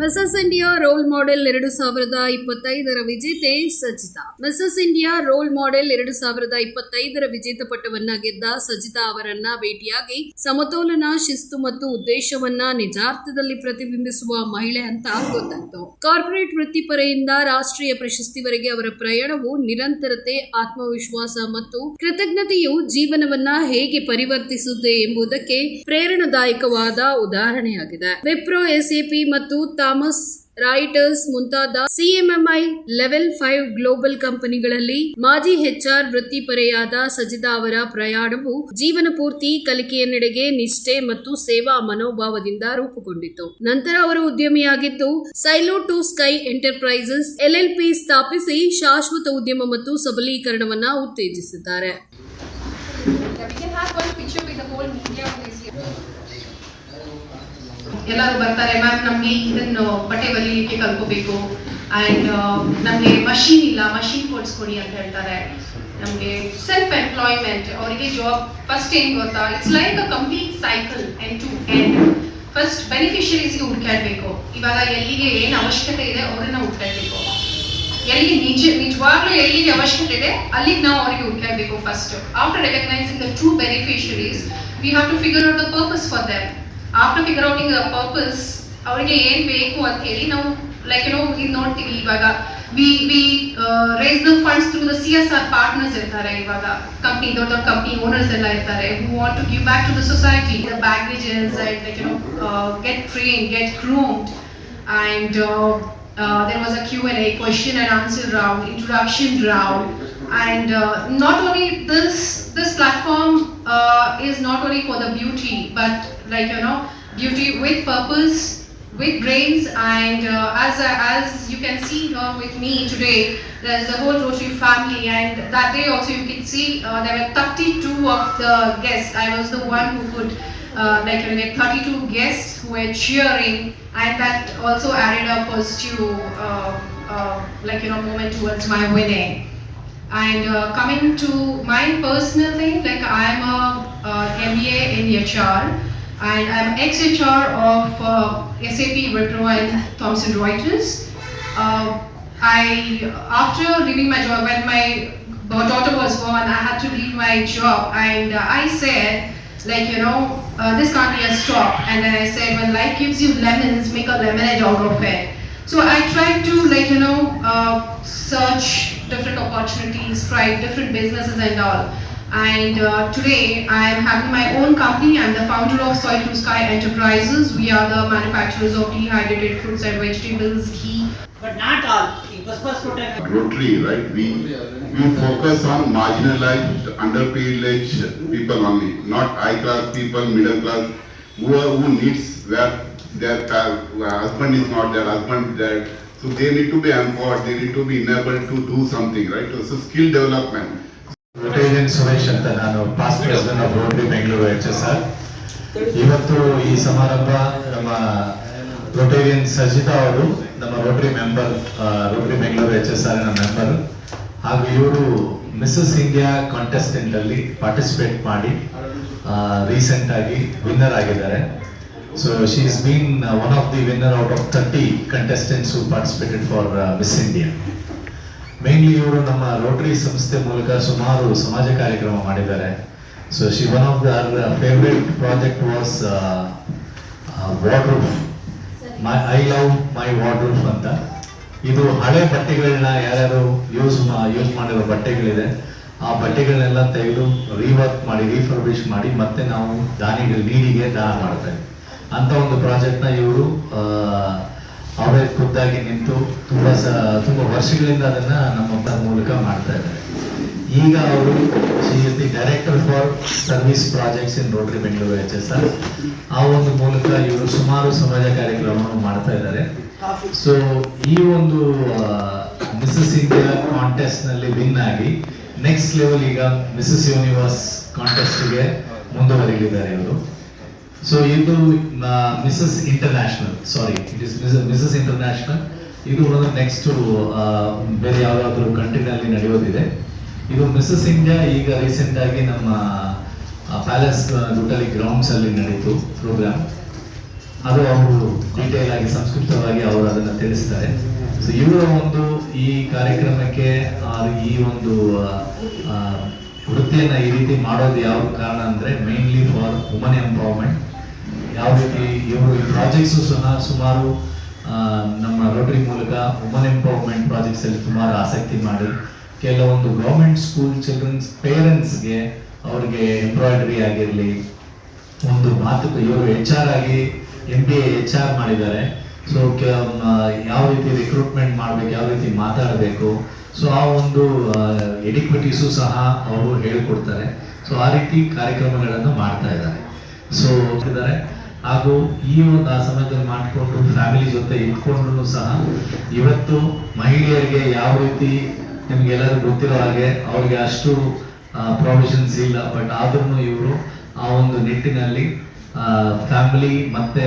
Mrs India role model ಎರಡು ಸಾವಿರದ ಇಪ್ಪತ್ತೈದರ ವಿಜೇತೆ Sajitha Mrs India role model ಎರಡು ಸಾವಿರದ ಇಪ್ಪತ್ತೈದರ ವಿಜೇತ ಪಟ್ಟವನ್ನ ಗೆದ್ದ ಸಜಿತಾ ಅವರನ್ನ ಭೇಟಿಯಾಗಿ ಸಮತೋಲನ, ಶಿಸ್ತು ಮತ್ತು ಉದ್ದೇಶವನ್ನ ನಿಜಾರ್ಥದಲ್ಲಿ ಪ್ರತಿಬಿಂಬಿಸುವ ಮಹಿಳೆ ಅಂತ ಗೊತ್ತಾಯ್ತು. ಕಾರ್ಪೊರೇಟ್ ವೃತ್ತಿಪರೆಯಿಂದ ರಾಷ್ಟ್ರೀಯ ಪ್ರಶಸ್ತಿವರೆಗೆ ಅವರ ಪ್ರಯಾಣವು ನಿರಂತರತೆ, ಆತ್ಮವಿಶ್ವಾಸ ಮತ್ತು ಕೃತಜ್ಞತೆಯು ಜೀವನವನ್ನ ಹೇಗೆ ಪರಿವರ್ತಿಸುತ್ತೆ ಎಂಬುದಕ್ಕೆ ಪ್ರೇರಣಾದಾಯಕವಾದ ಉದಾಹರಣೆಯಾಗಿದೆ. ವಿಪ್ರೋ ಎಸ್ಎಪಿ ಮತ್ತು ಥಾಮಸ್, ರಾಯಿಟರ್ಸ್ ಮುಂತಾದ ಸಿಎಂಎಂಐ ಲೆವೆಲ್ ಫೈವ್ ಗ್ಲೋಬಲ್ ಕಂಪನಿಗಳಲ್ಲಿ ಮಾಜಿ ಹೆಚ್ಆರ್ ವೃತ್ತಿಪರೆಯಾದ ಸಜಿತಾ ಅವರ ಪ್ರಯಾಣವು ಜೀವನ ಪೂರ್ತಿ ಕಲಿಕೆಯನ್ನೆಡೆಗೆ ನಿಷ್ಠೆ ಮತ್ತು ಸೇವಾ ಮನೋಭಾವದಿಂದ ರೂಪುಗೊಂಡಿತು. ನಂತರ ಅವರು ಉದ್ಯಮಿಯಾಗಿದ್ದು, silo to sky enterprises LLP ಸ್ಥಾಪಿಸಿ ಶಾಶ್ವತ ಉದ್ಯಮ ಮತ್ತು ಸಬಲೀಕರಣವನ್ನ ಉತ್ತೇಜಿಸಿದ್ದಾರೆ. ಎಲ್ಲರೂ ಬರ್ತಾರೆ. ಮ್ಯಾಮ್ ನಮಗೆ ಇದನ್ನು ಬಟ್ಟೆ ಹೊಲಿಲಿಕ್ಕೆ ಕಲ್ಕೋಬೇಕು. ಆ್ಯಂಡ್ ನಮಗೆ ಮಷೀನ್ ಇಲ್ಲ ಮಷೀನ್ ಕೊಡಿಸ್ಕೊಡಿ ಅಂತ ಹೇಳ್ತಾರೆ. ನಮಗೆ ಸೆಲ್ಫ್ ಎಂಪ್ಲಾಯ್ಮೆಂಟ್ ಅವರಿಗೆ ಜಾಬ್ ಫಸ್ಟ್ ಏನು ಗೊತ್ತಾ? It's like a complete cycle end to end first ಬೆನಿಫಿಷರೀಸ್ಗೆ ಹುಡ್ಕಾಡ್ಬೇಕು ಇವಾಗ ಎಲ್ಲಿಗೆ ಏನು ಅವಶ್ಯಕತೆ ಇದೆ, ಅವ್ರನ್ನ ಹುಡ್ಕಾಡ್ಬೇಕು ಎಲ್ಲಿ ನಿಜ, ನಿಜವಾಗ್ಲೂ ಎಲ್ಲಿಗೆ ಅವಶ್ಯಕತೆ ಇದೆ, ಅಲ್ಲಿಗೆ ನಾವು ಅವರಿಗೆ ಹುಡ್ಕಾಡ್ಬೇಕು first after recognising the true beneficiaries we have to figure out the purpose for them after figure outing the purpose ಅವರಿಗೆ ಏನ್ ಬೇಕು ಅಂತ ಹೇಳಿ ನಾವು ಲೈಕ್ ಏನೋ ಇದು ನೋಡ್ತೀವಿ ಇವಾಗ we we raise the funds through the C S R partners ಇರ್ತಾರೆ ಇವಾಗ ಕಂಪ್ನಿ ದೊಡ್ಡ ದೊಡ್ಡ ಕಂಪ್ನಿ ಓನರ್ಸ್ ಎಲ್ಲ ಇರ್ತಾರೆ who want to give back to the society the baggages and like you know get train get groomed and uh, uh, there was a Q&A, question and answer round, introduction round, and uh, not only this this platform uh, is not only for the beauty, but like you know, beauty with purpose, with brains, and uh, as as you can see here with me today, there's the whole Rotary family, and that day also you can see uh, there were 32 of the guests. I was the one who could uh, like you know, 32 guests who were cheering, and that also added a positive, uh, uh, like you know, moment towards my winning. And uh, coming to my personal thing, like I'm a uh, MBA in HR, and I'm ex-HR of uh, SAP Wipro and Thomson Reuters. Uh, I after leaving my job when my daughter was born, I had to leave my job, and uh, I said like you know uh, this can't be a stop and then i said when life gives you lemons make a lemonade out of it so i tried to like you know search different opportunities try different businesses and all and uh, today i am having my own company i'm the founder of soil to sky enterprises we are the manufacturers of dehydrated fruits and vegetables ghee But not all. It was first protected. Rotary, right, we, we focus on marginalized, underprivileged people only, not high class people, middle class, who are, who needs where their pa- husband is not there, husband is there. So they need to be empowered, they need to be enabled to do something, right? So skill development. Rotarian Suresh ಅಂತ ನಾನು H S R ಇವತ್ತು ಈ ಸಮಾರಂಭ ನಮ್ಮ Rotarian Sajitha ಅವರು ನಮ್ಮ Rotary member Rotary Bengaluru H S R member ಹಾಗೂ ಇವರು ಮಿಸಸ್ ಇಂಡಿಯಾ ಕಾಂಟೆಸ್ಟೆಂಟ್ ಅಲ್ಲಿ ಪಾರ್ಟಿಸಿಪೇಟ್ ಮಾಡಿ ರೀಸೆಂಟ್ ಆಗಿ ವಿನ್ನರ್ ಆಗಿದ್ದಾರೆ so she is been one of the winner out of thirty contestants who participated for Miss India mainly ಇವರು ನಮ್ಮ Rotary ಸಂಸ್ಥೆ ಮೂಲಕ ಸುಮಾರು ಸಮಾಜ ಕಾರ್ಯಕ್ರಮ ಮಾಡಿದ್ದಾರೆ. So she one of their favourite project was ವಾಟ್ರೂಫ್ my I love my ವಾಟ್ರೂಫ್ ಅಂತ. ಇದು ಹಳೆ ಬಟ್ಟೆಗಳನ್ನ ಯಾರ್ಯಾರು ಯೂಸ್ ಯೂಸ್ ಮಾಡಿರೋ ಬಟ್ಟೆಗಳಿದೆ. ಆ ಬಟ್ಟೆಗಳನ್ನೆಲ್ಲ ತೆಗೆದು ರೀವರ್ಕ್ ಮಾಡಿ ರೀಫರ್ಬಿಶ್ ಮಾಡಿ ಮತ್ತೆ ನಾವು ದಾನಿಗಳು ನೀರಿಗೆ ದಾನ ಮಾಡ್ತೇವೆ ಅಂತ ಒಂದು ಪ್ರಾಜೆಕ್ಟ್ನ ಇವರು ಅವರೇ ಖುದ್ದಾಗಿ ನಿಂತು ತುಂಬಾ ಸ ತುಂಬಾ ವರ್ಷಗಳಿಂದ ಅದನ್ನ ನಮ್ಮ ಮೂಲಕ ಮಾಡ್ತಾ ಇದ್ದಾರೆ. ಈಗ ಅವರು she is the director for service projects in Rotary Bengaluru H S R ಆ ಒಂದು ಮೂಲಕ ಇವರು ಸುಮಾರು ಸಮಾಜ ಕಾರ್ಯಕ್ರಮವನ್ನು ಮಾಡ್ತಾ ಇದ್ದಾರೆ. ಸೊ ಈ ಒಂದು ಮಿಸಸ್ ಇಂಡಿಯಾ ಕಾಂಟೆಸ್ಟ್ನಲ್ಲಿ ವಿನ್ ಆಗಿ ನೆಕ್ಸ್ಟ್ ಲೆವೆಲ್ ಈಗ ಮಿಸಸ್ ಯೂನಿವರ್ಸ್ ಕಾಂಟೆಸ್ಟ್ಗೆ ಮುಂದುವರಿಲಿದ್ದಾರೆ ಇವರು. ಸೊ ಇದು Mrs International sorry it is Mrs International ಇದು ಒಂದು ನೆಕ್ಸ್ಟ್ ಬೇರೆ ಯಾವ್ದಾದ್ರು ಕಂಟ್ರಿನಲ್ಲಿ ನಡೆಯೋದಿದೆ. ಇದು ಮಿಸಸ್ ಇಂಡಿಯಾ ಈಗ ರೀಸೆಂಟ್ ಆಗಿ ನಮ್ಮ ಪ್ಯಾಲೇಸ್ ಗುಟ್ಟಲಿ ಗ್ರೌಂಡ್ಸ್ ಅಲ್ಲಿ ನಡೀತು ಪ್ರೋಗ್ರಾಮ್ ಅದು ಅವರು ಡೀಟೇಲ್ ಆಗಿ ಸಂಸ್ಕೃತವಾಗಿ ಅವರು ಅದನ್ನು ತಿಳಿಸ್ತಾರೆ. ಸೊ ಇವರ ಒಂದು ಈ ಕಾರ್ಯಕ್ರಮಕ್ಕೆ ಈ ಒಂದು ವೃತ್ತಿಯನ್ನ ಈ ರೀತಿ ಮಾಡೋದು ಯಾವ ಕಾರಣ ಅಂದ್ರೆ ಮೇನ್ಲಿ ಫಾರ್ ವುಮನ್ ಎಂಪವರ್ಮೆಂಟ್ ಯಾವ ರೀತಿ ಇವರು ಈ ಪ್ರಾಜೆಕ್ಟ್ಸ್ ಸಹ ಸುಮಾರು ನಮ್ಮ ರೋಟರಿ ಮೂಲಕ ವುಮನ್ ಎಂಪವರ್ಮೆಂಟ್ ಪ್ರಾಜೆಕ್ಟ್ಸ್ ಅಲ್ಲಿ ಸುಮಾರು ಆಸಕ್ತಿ ಮಾಡಿ, ಕೆಲವೊಂದು ಗೌರ್ಮೆಂಟ್ ಸ್ಕೂಲ್ ಚಿಲ್ಡ್ರನ್ಸ್ ಪೇರೆಂಟ್ಸ್ಗೆ ಅವ್ರಿಗೆ ಎಂಬ್ರಾಯ್ಡರಿ ಆಗಿರಲಿ, ಒಂದು ಮಾತು ಇವರು ಎಚ್ ಆರ್ ಆಗಿ ಎಂ ಬಿ ಎಚ್ ಆರ್ ಮಾಡಿದ್ದಾರೆ. ಸೊ ಯಾವ ರೀತಿ ರಿಕ್ರೂಟ್ಮೆಂಟ್ ಮಾಡಬೇಕು, ಯಾವ ರೀತಿ ಮಾತಾಡಬೇಕು ಸೊ ಆ ಒಂದು ಎಡಿಕ್ವಿಟೀಸು ಸಹ ಅವರು ಹೇಳಿಕೊಡ್ತಾರೆ. ಸೊ ಆ ರೀತಿ ಕಾರ್ಯಕ್ರಮಗಳನ್ನು ಮಾಡ್ತಾ ಇದ್ದಾರೆ. ಸೊ ಇದ್ದಾರೆ. ಹಾಗೂ ಈ ಒಂದು ಆ ಸಮಯದಲ್ಲಿ ಮಾಡಿಕೊಂಡು ಫ್ಯಾಮಿಲಿ ಜೊತೆ ಇಟ್ಕೊಂಡು ಸಹ ಇವತ್ತು ಮಹಿಳೆಯರಿಗೆ ಯಾವ ರೀತಿ ನಿಮ್ಗೆಲ್ಲರಿಗೂ ಗೊತ್ತಿರೋ ಹಾಗೆ ಅವ್ರಿಗೆ ಅಷ್ಟು ಪ್ರೊವಿಷನ್ಸ್ ಇಲ್ಲ. ಬಟ್ ಆದ್ರೂ ಇವರು ಆ ಒಂದು ನಿಟ್ಟಿನಲ್ಲಿ ಫ್ಯಾಮಿಲಿ ಮತ್ತೆ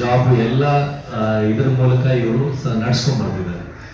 ಜಾಬ್ ಎಲ್ಲ ಇದ್ರ ಮೂಲಕ ಇವರು ನಡ್ಸ್ಕೊಂಡ್ ಬರ್ತಿದ್ದಾರೆ